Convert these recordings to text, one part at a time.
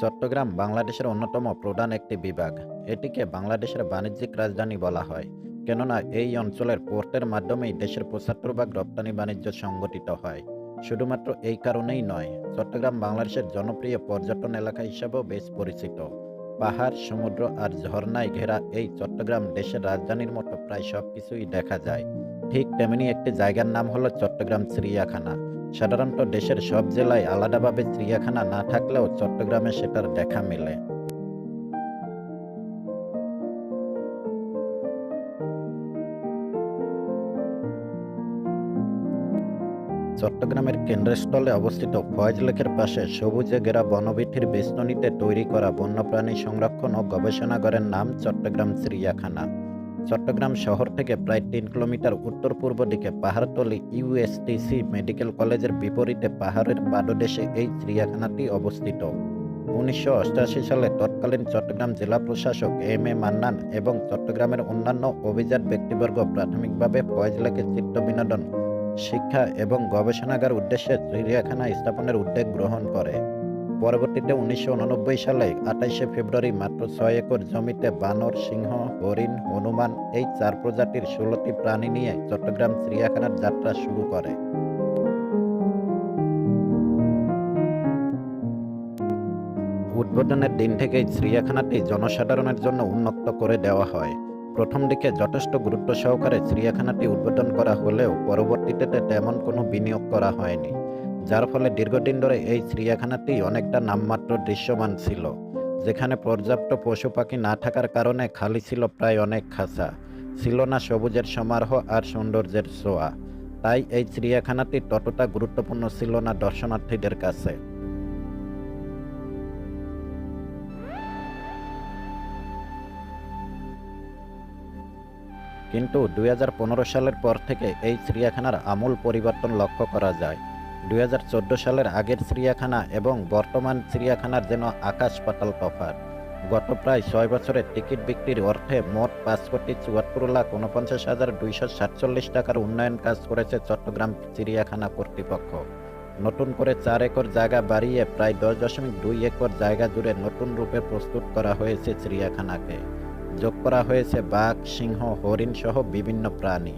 চট্টগ্রাম বাংলাদেশের অন্যতম প্রধান একটি বিভাগ। এটিকে বাংলাদেশের বাণিজ্যিক রাজধানী বলা হয়। কেননা, এই অঞ্চলের পোর্টের মাধ্যমেই দেশের পঁচাত্তর ভাগ রপ্তানি বাণিজ্য সংগঠিত হয়। শুধুমাত্র এই কারণেই নয়, চট্টগ্রাম বাংলাদেশের জনপ্রিয় পর্যটন এলাকা হিসাবেও বেশ পরিচিত। পাহাড়, সমুদ্র আর ঝর্ণায় ঘেরা এই চট্টগ্রাম দেশের রাজধানীর মতো প্রায় সব কিছুই দেখা যায়। ঠিক তেমনি একটি জায়গার নাম হলো চট্টগ্রাম চিড়িয়াখানা। সাধারণত দেশের সব জেলায় আলাদাভাবে চিড়িয়াখানা না থাকলেও চট্টগ্রামে সেটার দেখা মেলে। চট্টগ্রামের কেন্দ্রস্থলে অবস্থিত ফয়েজ লেকের পাশে সবুজে ঘেরা বনবিথির বেষ্টনীতে তৈরি করা বন্যপ্রাণী সংরক্ষণ ও গবেষণাগারের নাম চট্টগ্রাম চিড়িয়াখানা। চট্টগ্রাম শহর থেকে প্রায় তিন কিলোমিটার উত্তর পূর্ব দিকে পাহাড়তলি ইউএসটিসি মেডিকেল কলেজের বিপরীতে পাহাড়ের পাদদেশে এই চিড়িয়াখানাটি অবস্থিত। উনিশশো সালে তৎকালীন চট্টগ্রাম জেলা প্রশাসক এম এ মান্নান এবং চট্টগ্রামের অন্যান্য অভিজাত ব্যক্তিবর্গ প্রাথমিকভাবে ফয়েজ লেকে চিত্ত বিনোদন, শিক্ষা এবং গবেষণাগার উদ্দেশ্যে চিড়িয়াখানা স্থাপনের উদ্যোগ গ্রহণ করে। পরবর্তীতে উনিশশো উননব্বই সালে আঠাইশে ফেব্রুয়ারি মাত্র ছয় একর জমিতে বানর, সিংহ, হরিণ, হনুমান এই চার প্রজাতির ষোলোটি প্রাণী নিয়ে চট্টগ্রাম চিড়িয়াখানার যাত্রা শুরু করে। উদ্বোধনের দিন থেকেই চিড়িয়াখানাটি জনসাধারণের জন্য উন্মুক্ত করে দেওয়া হয়। প্রথম দিকে যথেষ্ট গুরুত্ব সহকারে চিড়িয়াখানাটি উদ্বোধন করা হলেও পরবর্তীতে তেমন কোনো বিনিয়োগ করা হয়নি। যার ফলে দীর্ঘদিন ধরে এই চিড়িয়াখানাটি অনেকটা নামমাত্র দৃশ্যমান ছিল, যেখানে পর্যাপ্ত পশু পাখি না থাকার কারণে খালি ছিল প্রায় অনেক খাঁচা। ছিল না সবুজের সমারোহ আর সৌন্দর্যের ছোঁয়া। তাই এই চিড়িয়াখানাটি ততটা গুরুত্বপূর্ণ ছিল না দর্শনার্থীদের কাছে। কিন্তু দুই হাজার পনেরো সালের পর থেকে এই চিড়িয়াখানার আমূল পরিবর্তন লক্ষ্য করা যায়। দু হাজার চোদ্দ সালের আগের চিড়িয়াখানা এবং বর্তমান চিড়িয়াখানার যেন আকাশ পাতাল তফাৎ। গত প্রায় ছয় বছরের টিকিট বিক্রির অর্থে মোট পাঁচ কোটি চুয়াত্তর লাখ উনপঞ্চাশ হাজার দুইশো সাতচল্লিশ টাকার উন্নয়ন কাজ করেছে চট্টগ্রাম চিড়িয়াখানা কর্তৃপক্ষ। নতুন করে চার একর জায়গা বাড়িয়ে প্রায় দশ দশমিক দুই একর জায়গা জুড়ে নতুন রূপে প্রস্তুত করা হয়েছে চিড়িয়াখানাকে। যোগ করা হয়েছে বাঘ, সিংহ হরিণ সহ বিভিন্ন প্রাণী।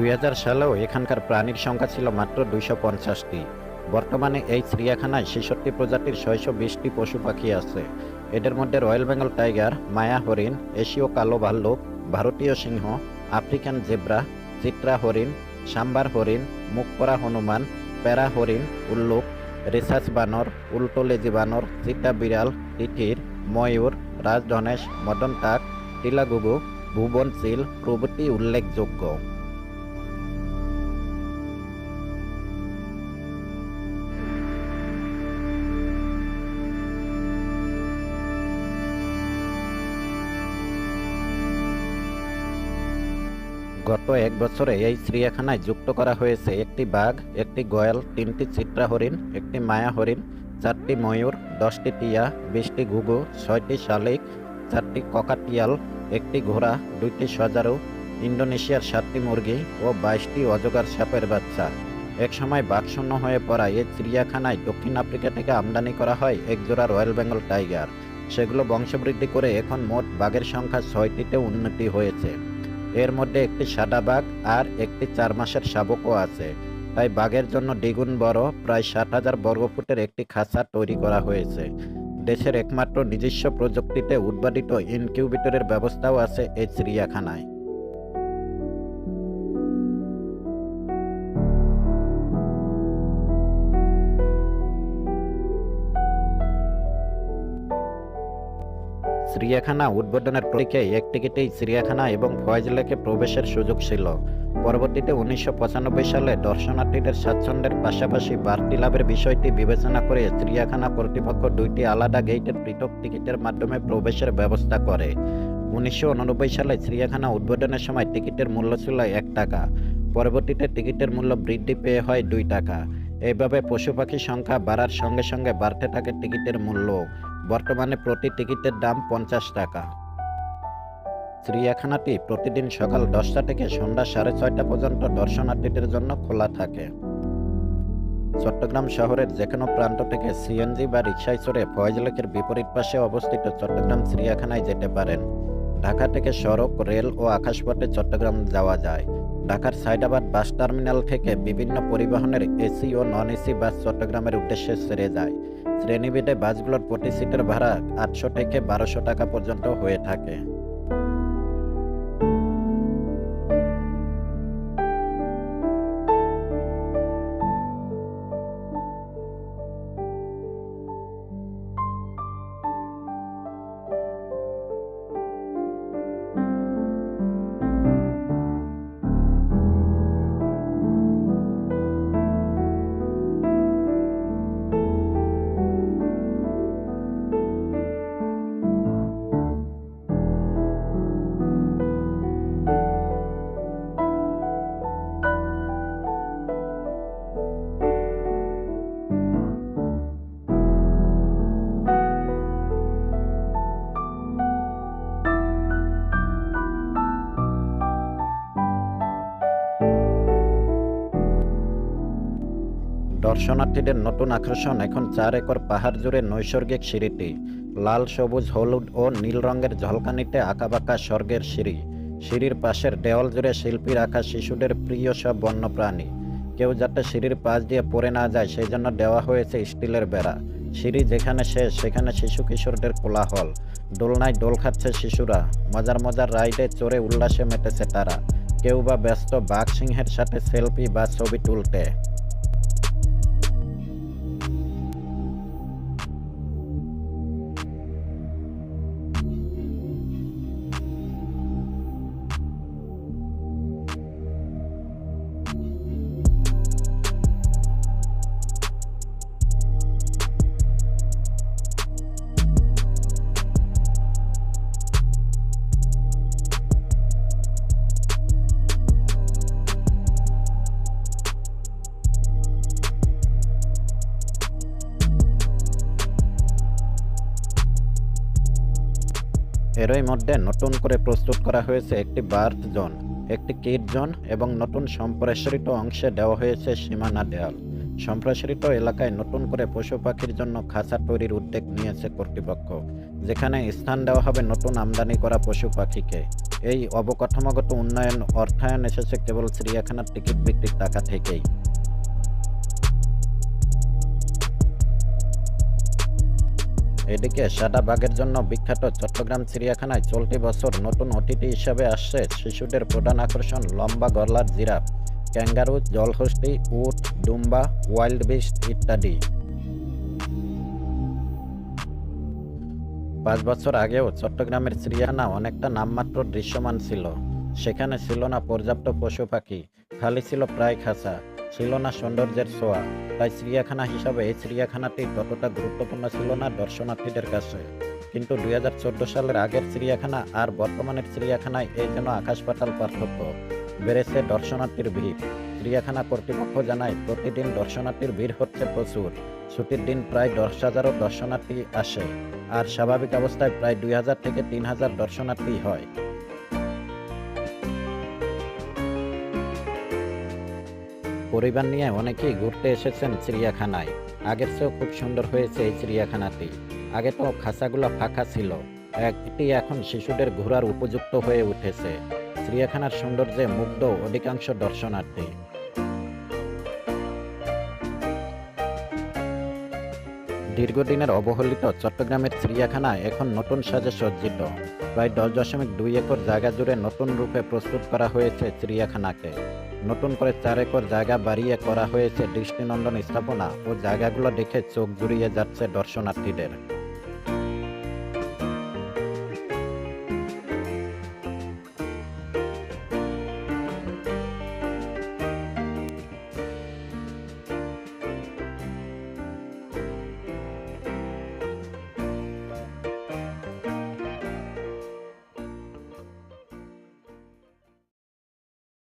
দুই হাজার সালেও এখানকার প্রাণীর সংখ্যা ছিল মাত্র দুইশো পঞ্চাশটি। বর্তমানে এই চিড়িয়াখানায় ছেষট্টি প্রজাতির ছয়শো বিশটি পশু পাখি আছে। এদের মধ্যে রয়্যাল বেঙ্গল টাইগার, মায়া হরিণ, এশীয় কালো ভাল্লুক, ভারতীয় সিংহ, আফ্রিকান জেব্রা, চিত্রা হরিণ, সাম্বার হরিণ, মুখপরা হনুমান, প্যারা হরিণ, উল্লুক, রেসাস বানর উল্টোলেজি বানর, চিতা বিড়াল তিথির ময়ূর, রাজধনেশ, মদন কাক টিলাগুগু ভুবন চিল প্রভৃতি উল্লেখযোগ্য। গত এক বছরে এই চিড়িয়াখানায় যুক্ত করা হয়েছে একটি বাঘ, একটি গয়াল, তিনটি চিত্রা হরিণ, একটি মায়া হরিণ, চারটি ময়ূর, দশটি টিয়া, বিশটি ঘুঘু, ছয়টি শালিক, চারটি ককাটিয়াল, একটি ঘোড়া, দুইটি সজারু, ইন্দোনেশিয়ার সাতটি মুরগি ও বাইশটি অজগার সাপের বাচ্চা। একসময় বাঘশূন্য হয়ে পড়া এই চিড়িয়াখানায় দক্ষিণ আফ্রিকা থেকে আমদানি করা হয় একজোড়া রয়্যাল বেঙ্গল টাইগার। সেগুলো বংশবৃদ্ধি করে এখন মোট বাঘের সংখ্যা ছয়টিতে উন্নতি হয়েছে। এর মধ্যে একটি সাদা বাঘ আর একটি চার মাসের শাবকও আছে। তাই বাঘের জন্য দ্বিগুণ বড়, প্রায় ষাট হাজার বর্গফুটের একটি খাঁচা তৈরি করা হয়েছে। দেশের একমাত্র নিজস্ব প্রযুক্তিতে উৎপাদিত ইনকিউবেটরের ব্যবস্থাও আছে এই চিড়িয়াখানায়। চিড়িয়াখানা উদ্বোধনের প্রতীকে এক টিকিটেই চিড়িয়াখানা এবং ফয়েজ লেকে প্রবেশের সুযোগ ছিল। পরবর্তীতে উনিশশো পঁচানব্বই সালে দর্শনার্থীদের স্বাচ্ছন্দ্যের পাশাপাশি বাড়তি লাভের বিষয়টি বিবেচনা করে চিড়িয়াখানা কর্তৃপক্ষ দুইটি আলাদা গেটের পৃথক টিকিটের মাধ্যমে প্রবেশের ব্যবস্থা করে। উনিশশো উননব্বই সালে চিড়িয়াখানা উদ্বোধনের সময় টিকিটের মূল্য ছিল এক টাকা। পরবর্তীতে টিকিটের মূল্য বৃদ্ধি পেয়ে হয় দুই টাকা। এইভাবে পশু পাখির সংখ্যা বাড়ার সঙ্গে সঙ্গে বাড়তে থাকে টিকিটের মূল্য। বর্তমানে প্রতি টিকিটের দাম পঞ্চাশ টাকা। চিড়িয়াখানাটি প্রতিদিন সকাল দশটা থেকে সন্ধ্যা সাড়ে ছয়টা পর্যন্ত দর্শনার্থীদের জন্য খোলা থাকে। চট্টগ্রাম শহরের যে কোনো প্রান্ত থেকে সিএনজি বা রিক্সায় চড়ে ফয়েজ লেকের বিপরীত পাশে অবস্থিত চট্টগ্রাম চিড়িয়াখানায় যেতে পারেন। ঢাকা থেকে সড়ক, রেল ও আকাশপথে চট্টগ্রাম যাওয়া যায়। ঢাকার সাইদাবাদ বাস টার্মিনাল থেকে বিভিন্ন পরিবহনের এসি ও নন এসি বাস চট্টগ্রামের উদ্দেশ্যে সেরে যায়। শ্রেণীবিধে বাসগুলোর প্রতি সিটের ভাড়া আটশো থেকে বারোশো টাকা পর্যন্ত হয়ে থাকে। দর্শনার্থীদের নতুন আকর্ষণ এখন চার একর পাহাড় জুড়ে নৈসর্গিক সিঁড়িটি। লাল, সবুজ, হলুদ ও নীল রঙের ঝলকানিতে আঁকাবাঁকা স্বর্গের সিঁড়ি। সিঁড়ির পাশের দেওয়াল জুড়ে শিল্পীর আঁকা শিশুদের প্রিয় সব বন্যপ্রাণী। কেউ যাতে সিঁড়ির পাশ দিয়ে পড়ে না যায় সেই জন্য দেওয়া হয়েছে স্টিলের বেড়া। সিঁড়ি যেখানে শেষ, সেখানে শিশু কিশোরদের কোলাহল। দোলনায় দোল খাচ্ছে শিশুরা। মজার মজার রাইডে চড়ে উল্লাসে মেতেছে তারা। কেউ বা ব্যস্ত বাঘ সিংহের সাথে সেলফি বা ছবি তুলতে। এরই মধ্যে নতুন করে প্রস্তুত করা হয়েছে একটি বার্থ জোন, একটি কিট জোন এবং নতুন সম্প্রসারিত অংশে দেওয়া হয়েছে সীমানা দেয়াল। সম্প্রসারিত এলাকায় নতুন করে পশু পাখির জন্য খাঁচা তৈরির উদ্যোগ নিয়েছে কর্তৃপক্ষ, যেখানে স্থান দেওয়া হবে নতুন আমদানি করা পশু পাখিকে। এই অবকাঠামোগত উন্নয়ন অর্থায়ন এসেছে কেবল চিড়িয়াখানার টিকিট বিক্রির টাকা থেকেই। এদিকে সাদা বাঘের জন্য বিখ্যাত চট্টগ্রাম চিড়িয়াখানায় চলতি বছর নতুন অতিথি হিসাবে আসছে শিশুদের প্রধান আকর্ষণ লম্বা গলার জিরাফ, ক্যাঙ্গারু, জলহস্তি, উট ডুম্বা ওয়াইল্ড বিস্ট ইত্যাদি। পাঁচ বছর আগেও চট্টগ্রামের চিড়িয়াখানা অনেকটা নামমাত্র দৃশ্যমান ছিল। সেখানে ছিল না পর্যাপ্ত পশু পাখি, খালি ছিল প্রায় খাঁচা। ছিল না সৌন্দর্যের ছোঁয়া। তাই চিড়িয়াখানা হিসাবে এই চিড়িয়াখানাটি ততটা গুরুত্বপূর্ণ ছিল না দর্শনার্থীদের কাছে। কিন্তু দুই হাজার চোদ্দ সালের আগের চিড়িয়াখানা আর বর্তমানের চিড়িয়াখানায় এই যেন আকাশ পাতাল পার্থক্য। বেড়েছে দর্শনার্থীর ভিড়। চিড়িয়াখানা কর্তৃপক্ষ জানায়, প্রতিদিন দর্শনার্থীর ভিড় হচ্ছে প্রচুর। ছুটির দিন প্রায় দশ হাজারও দর্শনার্থী আসে। আর স্বাভাবিক অবস্থায় প্রায় দুই হাজার থেকে তিন হাজার দর্শনার্থী হয়। পরিবার নিয়ে অনেকেই ঘুরতে এসেছেন চিড়িয়াখানায়। আগের চেয়েও খুব সুন্দর হয়েছে এই চিড়িয়াখানাটি। আগে তো খাঁচাগুলো ফাঁকা ছিল। এটি এখন শিশুদের ঘোরার উপযুক্ত হয়ে উঠেছে। চিড়িয়াখানার সৌন্দর্যে মুগ্ধ অধিকাংশ দর্শনার্থী। দীর্ঘদিনের অবহেলিত চট্টগ্রামের চিড়িয়াখানা এখন নতুন সাজে সজ্জিত। প্রায় দশ দশমিক দুই একর জায়গা জুড়ে নতুন রূপে প্রস্তুত করা হয়েছে চিড়িয়াখানাকে। নতুন করে চার একর জায়গা বাড়িয়ে করা হয়েছে দৃষ্টিনন্দন স্থাপনা ও জায়গাগুলো দেখে চোখ জুড়িয়ে যাচ্ছে দর্শনার্থীদের।